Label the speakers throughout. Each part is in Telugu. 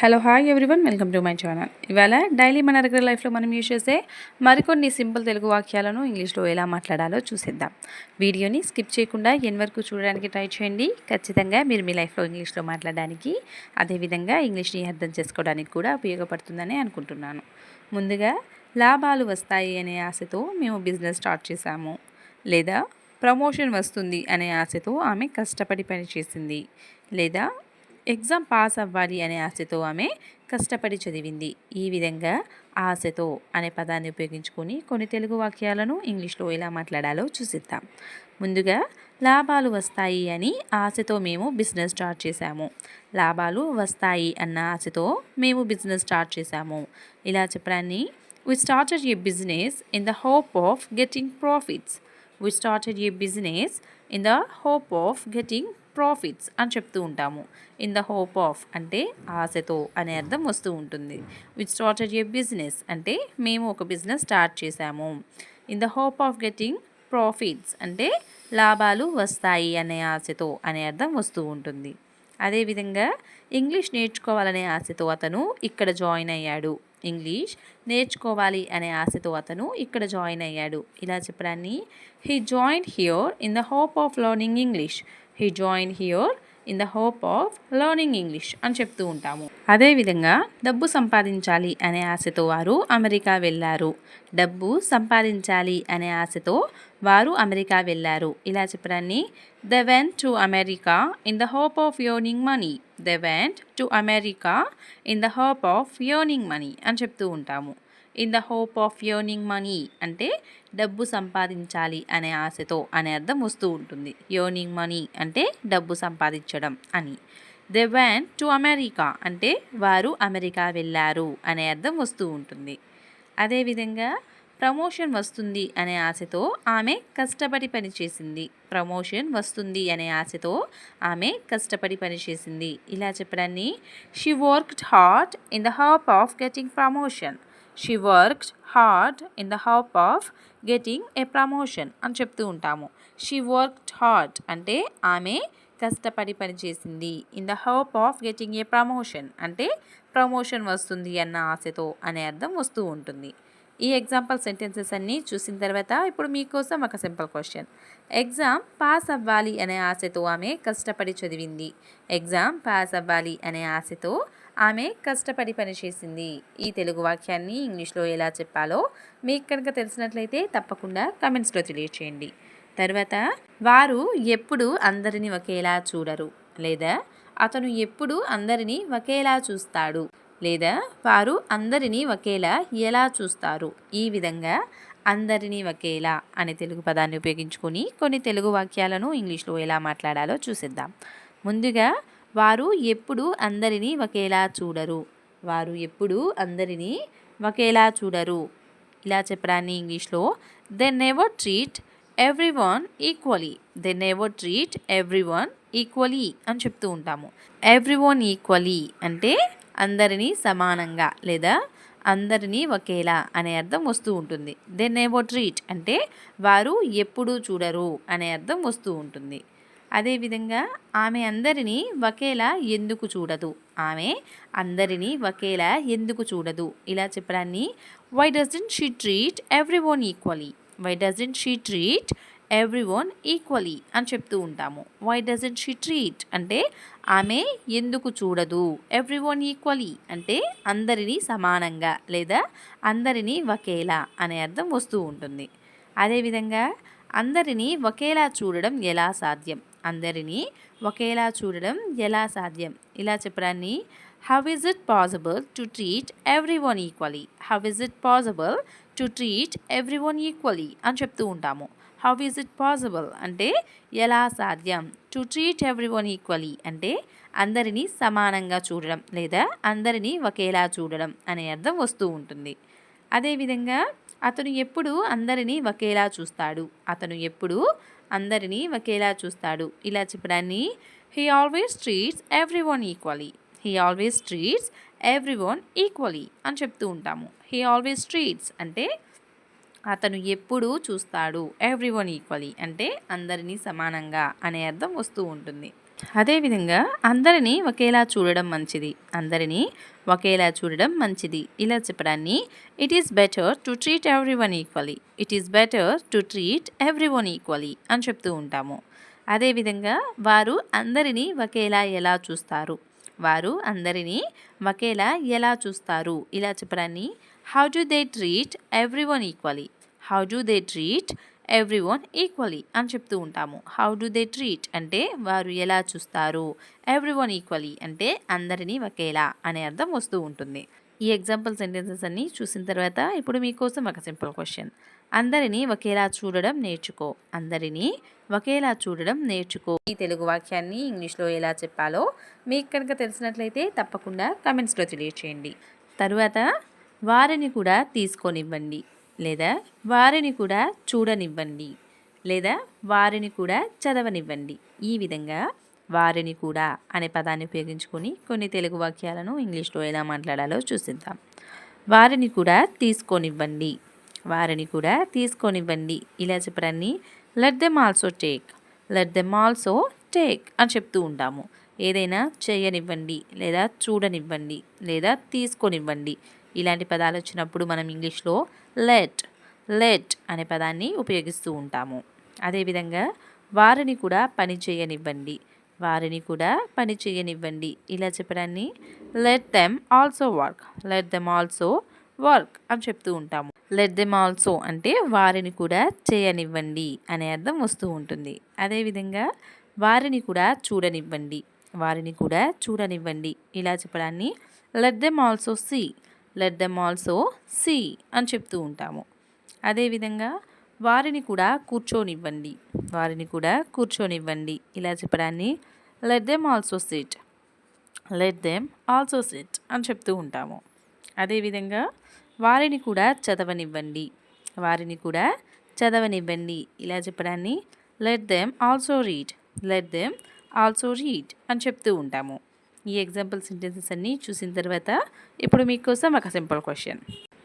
Speaker 1: Hello hi everyone welcome to my channel ఇవాళ డైలీ మన దగ్గర లైఫ్లో మనం యూజ్ చేసే మరికొన్ని సింపుల్ తెలుగు వాక్యాలను ఇంగ్లీష్లో ఎలా మాట్లాడాలో చూసేద్దాం. వీడియోని స్కిప్ చేయకుండా ఎన్ వరకు చూడడానికి ట్రై చేయండి. ఖచ్చితంగా మీరు మీ లైఫ్లో ఇంగ్లీష్లో మాట్లాడడానికి అదేవిధంగా ఇంగ్లీష్ని అర్థం చేసుకోవడానికి కూడా ఉపయోగపడుతుందని అనుకుంటున్నాను. ముందుగా లాభాలు వస్తాయి అనే ఆశతో మేము బిజినెస్ స్టార్ట్ చేశాము. లేదా ప్రమోషన్ వస్తుంది అనే ఆశతో ఆమె కష్టపడి పనిచేసింది. లేదా ఎగ్జామ్ పాస్ అవ్వాలి అనే ఆశతో ఆమె కష్టపడి చదివింది. ఈ విధంగా ఆశతో అనే పదాన్ని ఉపయోగించుకొని కొన్ని తెలుగు వాక్యాలను ఇంగ్లీష్లో ఎలా మాట్లాడాలో చూసిద్దాం. ముందుగా లాభాలు వస్తాయి అని ఆశతో మేము బిజినెస్ స్టార్ట్ చేశాము. లాభాలు వస్తాయి అన్న ఆశతో మేము బిజినెస్ స్టార్ట్ చేశాము. ఇలా చెప్పడాన్ని we started a business in the hope of getting profits we started a business in the hope of getting profits అని చెప్తూ ఉంటాము. ఇన్ ద హోప్ ఆఫ్ అంటే ఆశతో అనే అర్థం వస్తూ ఉంటుంది. విచ్ స్టార్టెడ్ ఏ బిజినెస్ అంటే మేము ఒక బిజినెస్ స్టార్ట్ చేశాము. In the hope of getting profits అంటే లాభాలు వస్తాయి అనే ఆశతో అనే అర్థం వస్తూ ఉంటుంది. అదేవిధంగా ఇంగ్లీష్ నేర్చుకోవాలనే ఆశతో అతను ఇక్కడ జాయిన్ అయ్యాడు. ఇంగ్లీష్ నేర్చుకోవాలి అనే ఆశతో అతను ఇక్కడ జాయిన్ అయ్యాడు. ఇలా చెప్పడాన్ని he join here in the hope of learning English he join here in the hope of learning English అని చెప్తూ ఉంటాము. అదేవిధంగా డబ్బు సంపాదించాలి అనే ఆశతో వారు అమెరికా వెళ్ళారు. డబ్బు సంపాదించాలి అనే ఆశతో వారు అమెరికా వెళ్ళారు. ఇలా చెప్పడాన్ని they went to America in the hope of earning money they went to America in the hope of earning money అని చెప్తూ ఉంటాము. In the hope of earning money అంటే డబ్బు సంపాదించాలి అనే ఆశతో అనే అర్థం వస్తూ ఉంటుంది. యోర్నింగ్ మనీ అంటే డబ్బు సంపాదించడం అని. దే వ్యాన్ టు అమెరికా అంటే వారు అమెరికా వెళ్ళారు అనే అర్థం వస్తూ ఉంటుంది. అదేవిధంగా ప్రమోషన్ వస్తుంది అనే ఆశతో ఆమె కష్టపడి పనిచేసింది ప్రమోషన్ వస్తుంది అనే ఆశతో ఆమె కష్టపడి పనిచేసింది ఇలా చెప్పడాన్ని she worked hard in the hope of getting promotion she worked hard in the hope of getting a promotion అని చెప్తూ ఉంటాము. షీ వర్క్డ్ హార్డ్ అంటే ఆమె కష్టపడి పనిచేసింది. In the hope of getting a promotion అంటే ప్రమోషన్ వస్తుంది అన్న ఆశతో అనే అర్థం వస్తూ ఉంటుంది. ఈ ఎగ్జాంపుల్ సెంటెన్సెస్ అన్నీ చూసిన తర్వాత ఇప్పుడు మీకోసం ఒక సింపుల్ క్వశ్చన్ ఎగ్జామ్ పాస్ అవ్వాలి అనే ఆశతో ఆమె కష్టపడి చదివింది. ఎగ్జామ్ పాస్ అవ్వాలి అనే ఆశతో ఆమె కష్టపడి పనిచేసింది. ఈ తెలుగు వాక్యాన్ని ఇంగ్లీష్లో ఎలా చెప్పాలో మీకు కనుక తెలిసినట్లయితే తప్పకుండా కమెంట్స్లో తెలియచేయండి. తర్వాత వారు ఎప్పుడు అందరినీ ఒకేలా చూడరు లేదా అతను ఎప్పుడు అందరినీ ఒకేలా చూస్తాడు లేదా వారు అందరినీ ఒకేలా ఎలా చూస్తారు? ఈ విధంగా అందరినీ ఒకేలా అనే తెలుగు పదాన్ని ఉపయోగించుకొని కొన్ని తెలుగు వాక్యాలను ఇంగ్లీష్లో ఎలా మాట్లాడాలో చూసిద్దాం. ముందుగా వారు ఎప్పుడు అందరినీ ఒకేలా చూడరు. వారు ఎప్పుడు అందరినీ ఒకేలా చూడరు. ఇలా చెప్పడాన్ని ఇంగ్లీష్లో they never treat everyone equally they never treat everyone equally అని చెప్తూ ఉంటాము. ఎవ్రీ వన్ ఈక్వలీ అంటే అందరినీ సమానంగా లేదా అందరినీ ఒకేలా అనే అర్థం వస్తూ ఉంటుంది. దెన్ నెవర్ ట్రీట్ అంటే వారు ఎప్పుడూ చూడరు అనే అర్థం వస్తూ ఉంటుంది. అదేవిధంగా ఆమె అందరినీ ఒకేలా ఎందుకు చూడదు? ఆమె అందరినీ ఒకేలా ఎందుకు చూడదు? ఇలా చెప్పడాన్ని why doesn't she treat everyone equally why doesn't she treat everyone equally అని చెప్తూ ఉంటాము. వై డజంట్ షీ ట్రీట్ అంటే ఆమె ఎందుకు చూడదు? ఎవ్రీ వన్ ఈక్వలీ అంటే అందరినీ సమానంగా లేదా అందరినీ ఒకేలా అనే అర్థం వస్తూ ఉంటుంది. అదేవిధంగా అందరినీ ఒకేలా చూడడం ఎలా సాధ్యం? అందరినీ ఒకేలా చూడడం ఎలా సాధ్యం? ఇలా చెప్పడాన్ని how is it possible to treat everyone equally how is it possible to treat everyone equally అని చెప్తూ ఉంటాము. హౌ ఈజ్ ఇట్ పాసిబుల్ అంటే ఎలా సాధ్యం? To treat everyone equally అంటే అందరినీ సమానంగా చూడడం లేదా అందరినీ ఒకేలా చూడడం అనే అర్థం వస్తూ ఉంటుంది. అదేవిధంగా అతను ఎప్పుడు అందరినీ ఒకేలా చూస్తాడు. అతను ఎప్పుడు అందరినీ ఒకేలా చూస్తాడు. ఇలా చెప్పడాన్ని he always treats everyone equally he always treats everyone equally అని చెప్తూ ఉంటాము. హీ ఆల్వేస్ ట్రీట్స్ అంటే అతను ఎప్పుడూ చూస్తాడు ఎవ్రీ వన్ ఈక్వలీ అంటే అందరినీ సమానంగా అనే అర్థం వస్తూ ఉంటుంది. అదేవిధంగా అందరినీ ఒకేలా చూడడం మంచిది. అందరినీ ఒకేలా చూడడం మంచిది. ఇలా చెప్పడాన్ని it is better to treat everyone equally it is better to treat everyone equally అని చెప్తూ ఉంటాము. అదేవిధంగా వారు అందరినీ ఒకేలా ఎలా చూస్తారు? వారు అందరినీ ఒకేలా ఎలా చూస్తారు? ఇలా చెప్పడాన్ని how do they treat everyone equally how do they treat everyone equally అని చెప్తూ ఉంటాము. హౌ డు దే ట్రీట్ అంటే వారు ఎలా చూస్తారు? ఎవ్రీ వన్ ఈక్వలీ అంటే అందరినీ ఒకేలా అనే అర్థం వస్తూ ఉంటుంది. ఈ ఎగ్జాంపుల్ సెంటెన్సెస్ అన్ని చూసిన తర్వాత ఇప్పుడు మీకోసం ఒక సింపుల్ క్వశ్చన్ అందరినీ ఒకేలా చూడడం నేర్చుకో. అందరినీ ఒకేలా చూడడం నేర్చుకో. ఈ తెలుగు వాక్యాన్ని ఇంగ్లీష్లో ఎలా చెప్పాలో మీకు కనుక తెలిసినట్లయితే తప్పకుండా కమెంట్స్లో తెలియచేయండి. తరువాత వారిని కూడా తీసుకొనివ్వండి. లేదా వారిని కూడా చూడనివ్వండి లేదా వారిని కూడా చదవనివ్వండి. ఈ విధంగా వారిని కూడా అనే పదాన్ని ఉపయోగించుకొని కొన్ని తెలుగు వాక్యాలను ఇంగ్లీష్లో ఎలా మాట్లాడాలో చూసిద్దాం. వారిని కూడా తీసుకొనివ్వండి వారిని కూడా తీసుకొనివ్వండి. ఇలా చెప్పడాన్ని let them also take let them also take అని చెప్తూ ఉంటాము. ఏదైనా చేయనివ్వండి లేదా చూడనివ్వండి లేదా తీసుకొనివ్వండి. ఇలాంటి పదాలు వచ్చినప్పుడు మనం ఇంగ్లీష్లో లెట్ లెట్ అనే పదాన్ని ఉపయోగిస్తూ ఉంటాము. అదేవిధంగా వారిని కూడా పని చేయనివ్వండి వారిని కూడా పని చేయనివ్వండి. ఇలా చెప్పడాన్ని let them also work let them also work అని చెప్తూ ఉంటాము. లెట్ దెమ్ ఆల్సో అంటే వారిని కూడా చేయనివ్వండి అనే అర్థం వస్తూ ఉంటుంది. అదేవిధంగా వారిని కూడా చూడనివ్వండి వారిని కూడా చూడనివ్వండి. ఇలా చెప్పడాన్ని let them also see let them also see అని చెప్తూ ఉంటాము. అదేవిధంగా వారిని కూడా కూర్చోనివ్వండి. వారిని కూడా కూర్చోనివ్వండి. ఇలా చెప్పడాన్ని let them also sit let them also sit అని చెప్తూ ఉంటాము. అదేవిధంగా వారిని కూడా చదవనివ్వండి. వారిని కూడా చదవనివ్వండి. ఇలా చెప్పడాన్ని let them also read let them also read అని చెప్తూ ఉంటాము. ఈ ఎగ్జాంపుల్ సెంటెన్సెస్ అన్నీ చూసిన తర్వాత ఇప్పుడు మీకోసం ఒక సింపుల్ క్వశ్చన్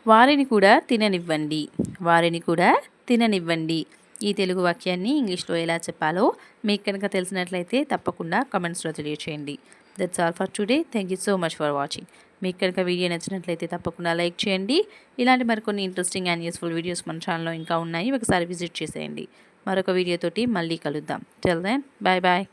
Speaker 1: వారిని కూడా తిననివ్వండి. వారిని కూడా తిననివ్వండి. ఈ తెలుగు వాక్యాన్ని ఇంగ్లీష్లో ఎలా చెప్పాలో మీకు కనుక తెలిసినట్లయితే తప్పకుండా కమెంట్స్లో తెలియచేయండి. That's all for today thank you so much for watching మీకు కనుక వీడియో నచ్చినట్లయితే తప్పకుండా లైక్ చేయండి. ఇలాంటి మరికొన్ని ఇంట్రెస్టింగ్ అండ్ యూస్ఫుల్ వీడియోస్ మన ఛానల్లో ఇంకా ఉన్నాయి. ఒకసారి విజిట్ చేసేయండి. మరొక వీడియోతోటి మళ్ళీ కలుద్దాం. Tell then bye bye